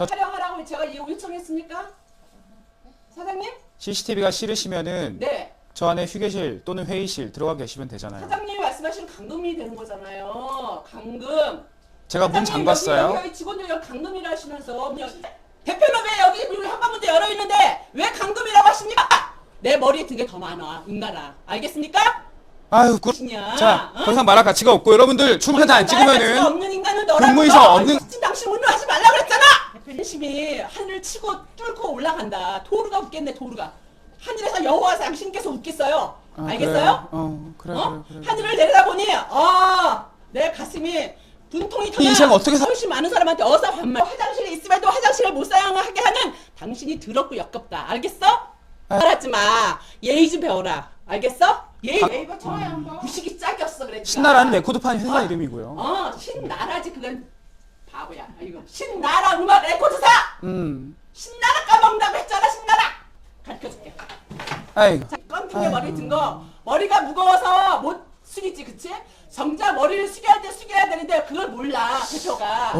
저- 촬영하라고 제가 이 요청했습니까? 사장님? CCTV가 싫으시면은 네. 저 안에 휴게실 또는 회의실 들어가 계시면 되잖아요. 사장님이 말씀하시는 강금이 되는 거잖아요. 강금. 제가 문 사장님, 잠갔어요. 여기, 직원들 여기 강금이라 하시면서 여기 대표는 왜 여기 한가문도 열어 있는데 왜 강금이라고 하십니까? 내 머리에 든 게 더 많아. 응가라. 알겠습니까? 아유, 그... 자, 어? 더 이상 말할 가치가 없고 여러분들 출근카드 안 말할 가치가 찍으면은 없는 인간은 너라고. 근무에서 없는- 당신 운동하지 말라 그랬잖아. 열심히 하늘을 치고 뚫고 올라간다. 도루가 웃겠네. 도루가. 하늘에서 여호와 당신께서 웃겠어요. 아, 알겠어요? 그래요? 어, 그래, 어? 그래, 그래. 하늘을 내려다보니 아, 내 가슴이 분통이 터져. 인생 어떻게 사- 훨씬 많은 사람한테 어서 반말. 화장실에 있음에도 화장실을 못 사용하게 하는 당신이 더럽고 역겹다. 알겠어? 아. 말하지 마. 예의 좀 배워라. 알겠어? 예의. 아. 네이버 좋아요 한번. 구식이 짝이었어 그랬다. 신나라는 레코드판 회사 어? 이름이고요. 어, 신나라지 그건 바보야. 이거 신나라 음악 레코드사. 음. 신나라 까먹는다고 했잖아. 신나라. 가르쳐줄게. 아이고. 자, 아이고. 머리 든거 머리가 무거워서 못 숙이지 그치? 정작 머리를 숙여야 돼 숙여야 되는데 그걸 몰라 대표가